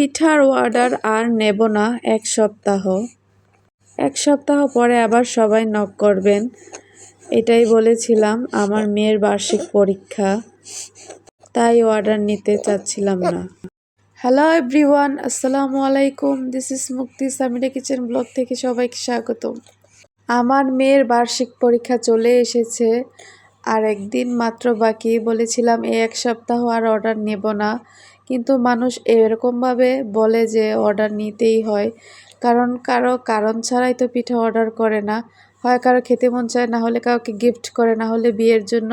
পিঠার অর্ডার আর নেব না এক সপ্তাহ। এক সপ্তাহ পরে আবার সবাই নক করবেন, এটাই বলেছিলাম আমার মেয়ের বার্ষিক পরীক্ষা। তাই অর্ডার নিতে চাচ্ছিলাম না। হ্যালো এভরিওয়ান আসসালামু আলাইকুম। দিস ইজ মুক্তি সামিরা কিচেন ব্লগ থেকে সবাইকে স্বাগতম। আমার মেয়ের বার্ষিক পরীক্ষা চলে এসেছে। আর একদিন মাত্র বাকি, বলেছিলাম এই এক সপ্তাহ আর অর্ডার নেব না। কিন্তু মানুষ এরকমভাবে বলে যে অর্ডার নিতেই হয়। কারণ কারও কারণ ছাড়াই তো পিঠা অর্ডার করে না। হয় কারও খেতে মন চায়, না হলে কাউকে গিফট করে, না হলে বিয়ের জন্য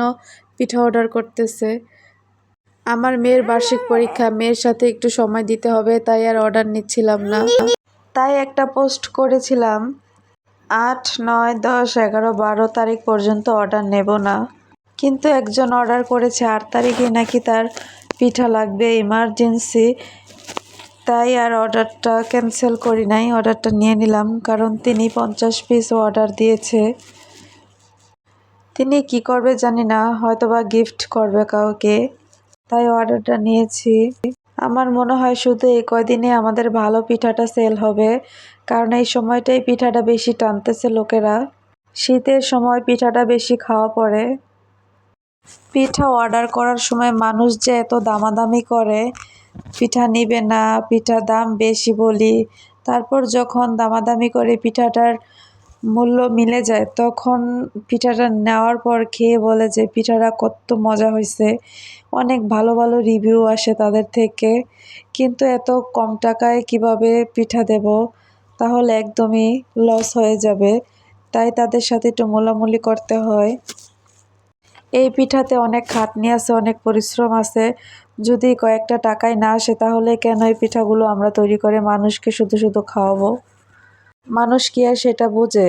পিঠা অর্ডার করতেছে। আমার মেয়ের বার্ষিক পরীক্ষা, মেয়ের সাথে একটু সময় দিতে হবে, তাই আর অর্ডার নিচ্ছিলাম না। তাই একটা পোস্ট করেছিলাম, আট, নয়, দশ, এগারো, বারো তারিখ পর্যন্ত অর্ডার নেব না। কিন্তু একজন অর্ডার করেছে আট তারিখে, নাকি তার পিঠা লাগবে ইমার্জেন্সি তাই আর অর্ডারটা ক্যান্সেল করি নাই অর্ডারটা নিয়ে নিলাম, কারণ তিনি পঞ্চাশ পিস অর্ডার দিয়েছে। তিনি কি করবে জানি না হয়তো বা গিফট করবে কাউকে, তাই অর্ডারটা নিয়েছি। আমার মনে হয় শুধু এই কয়দিনে আমাদের ভালো পিঠাটা সেল হবে, কারণ এই সময়টাই পিঠাটা বেশি টানতেছে লোকেরা। শীতের সময় পিঠাটা বেশি খাওয়া পড়ে। পিঠা অর্ডার করার সময় মানুষ যে এত দামাদামি করে, পিঠা নিবে না, পিঠার দাম বেশি বলি, তারপর যখন দামাদামি করে পিঠাটার মূল্য মিলে যায়, তখন পিঠাটা নেওয়ার পর খেয়ে বলে যে, পিঠাটা কত মজা হয়েছে অনেক ভালো ভালো রিভিউ আসে তাদের থেকে। কিন্তু এত কম টাকায় কীভাবে পিঠা দেব? তাহলে একদমই লস হয়ে যাবে। তাই তাদের সাথে একটু মোলামুলি করতে হয়। এই পিঠাতে অনেক খাটনি আছে, অনেক পরিশ্রম আছে। যদি কয়েকটা টাকায় না আসে, তাহলে কেন এই পিঠাগুলো আমরা তৈরি করে মানুষকে শুধু শুধু খাওয়াবো? মানুষ কি আর সেটা বোঝে?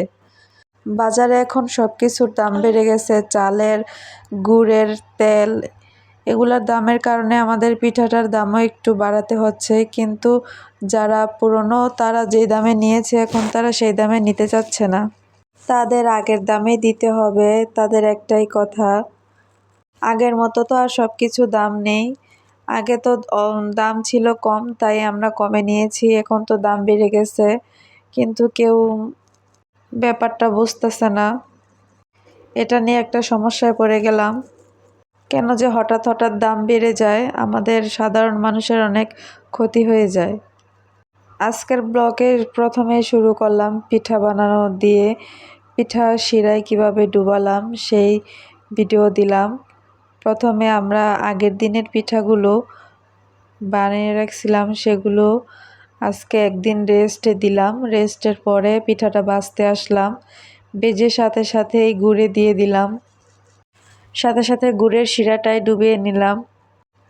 বাজারে এখন সব কিছুর দাম বেড়ে গেছে। চালের গুড়ের তেল, এগুলার দামের কারণে আমাদের পিঠাটার দামও একটু বাড়াতে হচ্ছে। কিন্তু যারা পুরনো, তারা যেই দামে নিয়েছে, এখন তারা সেই দামে নিতে চাচ্ছে না। তাদের আগের দামে দিতে হবে, তাদের একটাই কথা। আগের মতো তো আর সব কিছু দাম নেই। আগে তো দাম ছিল কম, তাই আমরা কমে নিয়েছি, এখন তো দাম বেড়ে গেছে। কিন্তু কেউ ব্যাপারটা বুঝতেছে না। এটা নিয়ে একটা সমস্যায় পড়ে গেলাম। কেন যে হঠাৎ হঠাৎ দাম বেড়ে যায়, আমাদের সাধারণ মানুষের অনেক ক্ষতি হয়ে যায়। আজকের ব্লগে প্রথমে শুরু করলাম পিঠা বানানো দিয়ে পিঠা শিরায় কীভাবে ডুবালাম সেই ভিডিও দিলাম। প্রথমে আমরা আগের দিনের পিঠাগুলো বানিয়ে রাখছিলাম, সেগুলো আজকে একদিন রেস্টে দিলাম। রেস্টের পরে পিঠাটা বাছতে আসলাম। বেজে সাথে সাথেই গুড়ে দিয়ে দিলাম। সাথে সাথে গুড়ের শিরাটাই ডুবিয়ে নিলাম।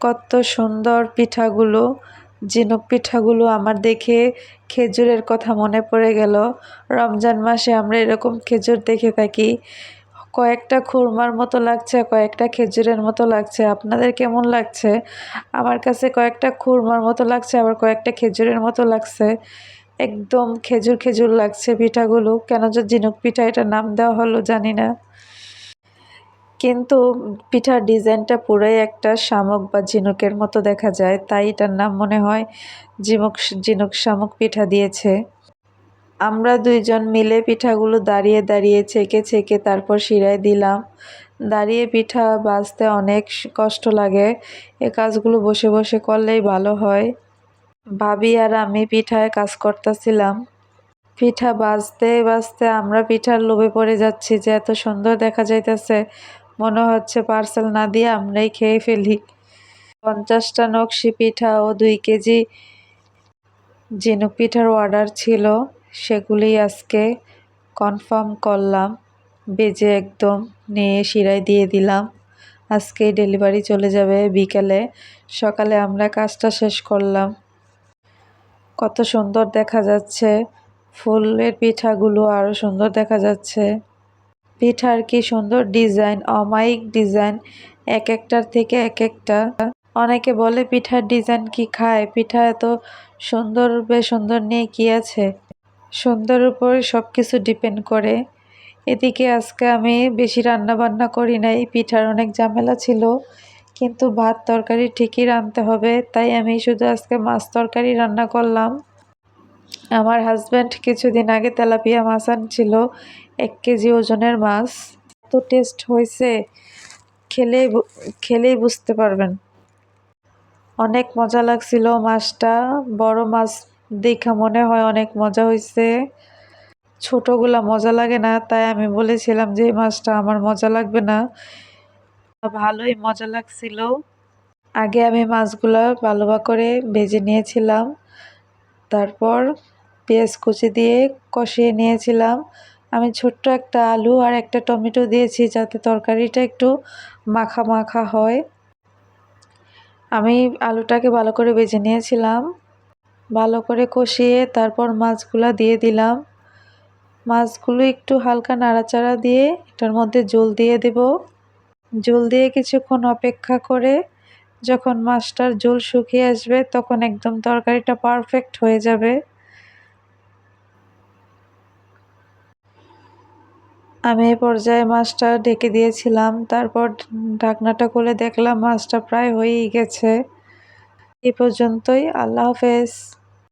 কত সুন্দর পিঠাগুলো ঝিনুক পিঠাগুলো আমার দেখে খেজুরের কথা মনে পড়ে গেল। রমজান মাসে আমরা এরকম খেজুর দেখে থাকি। কয়েকটা খুরমার মতো লাগছে, কয়েকটা খেজুরের মতো লাগছে। আপনাদের কেমন লাগছে? আমার কাছে কয়েকটা খুরমার মতো লাগছে, আবার কয়েকটা খেজুরের মতো লাগছে। একদম খেজুর খেজুর লাগছে পিঠাগুলো। কেন যে ঝিনুক পিঠা এটা নাম দেওয়া হলো জানি না। কিন্তু পিঠার ডিজাইনটা পুরোই একটা শামুক বা ঝিনুকের মতো দেখা যায়, তাই এটার নাম মনে হয় ঝিনুক ঝিনুক শামুক পিঠা দিয়েছে। আমরা দুইজন মিলে পিঠাগুলো দাঁড়িয়ে দাঁড়িয়ে ছেঁকে ছেঁকে তারপর শিরায় দিলাম। দাঁড়িয়ে পিঠা বাজতে অনেক কষ্ট লাগে, এ কাজগুলো বসে বসে করলেই ভালো হয়। ভাবি আর আমি পিঠায় কাজ করতেছিলাম। পিঠা বাজতে বাজতে আমরা পিঠার লোভে পড়ে যাচ্ছি যে এত সুন্দর দেখা যাইতেছে। মনে হচ্ছে পার্সেল না দিয়ে আমরাই খেয়ে ফেলি। পঞ্চাশটা নকশি পিঠা ও দুই কেজি ঝিনুক পিঠার অর্ডার ছিল সেগুলি আজকে কনফার্ম করলাম। বেজে একদম নিয়ে শিরায় দিয়ে দিলাম। আজকে ডেলিভারি চলে যাবে বিকেলে। সকালে আমরা কাজটা শেষ করলাম। কত সুন্দর দেখা যাচ্ছে। ফুলের পিঠাগুলো আরও সুন্দর দেখা যাচ্ছে। পিঠার কি সুন্দর ডিজাইন, অমায়িক ডিজাইন, এক একটার থেকে এক একটা। অনেকে বলে পিঠার ডিজাইন কি খায়? পিঠা এত সুন্দর বে সুন্দর নিয়ে কি আছে? সুন্দর উপর সব কিছু ডিপেন্ড করে। এদিকে আজকে আমি বেশি রান্না বান্না করি নাই, পিঠার অনেক ঝামেলা ছিল। কিন্তু ভাত তরকারি ঠিকই রাঁধতে হবে, তাই আমি শুধু আজকে মাছ তরকারি রান্না করলাম। আমার হাজব্যান্ড কিছুদিন আগে তেলাপিয়া মাছ আনছিল, এক কেজি ওজনের মাছ। এত টেস্ট হয়েছে, খেলেই খেলেই বুঝতে পারবেন। অনেক মজা লাগছিল মাছটা, বড় মাছ দেখা মনে হয় অনেক মজা হয়েছে। ছোটগুলা মজা লাগে না, তাই আমি বলেছিলাম যে এই মাছটা আমার মজা লাগবে না। ভালোই মজা লাগছিল। আগে আমি মাছগুলো ভালো করে ভেজে নিয়েছিলাম। তারপর পেঁয়াজ কুচি দিয়ে কষিয়ে নিয়েছিলাম। আমি ছোট্ট একটা আলু আর একটা টমেটো দিয়েছি যাতে তরকারিটা একটু মাখা মাখা হয়। আমি আলুটাকে ভালো করে ভেজে নিয়েছিলাম। ভালো করে কষিয়ে তারপর মাছগুলা দিয়ে দিলাম। মাছগুলো একটু হালকা নাড়াচাড়া দিয়ে এটার মধ্যে জল দিয়ে দেব। জল দিয়ে কিছুক্ষণ অপেক্ষা করে যখন মাছটার ঝোল শুকিয়ে আসবে, তখন একদম তরকারিটা পারফেক্ট হয়ে যাবে। আমি এই পর্যায়ে মাছটা ঢেকে দিয়েছিলাম। তারপর ঢাকনাটা খুলে দেখলাম মাছটা প্রায় হয়েই গেছে। এ পর্যন্তই। আল্লাহ হাফেজ।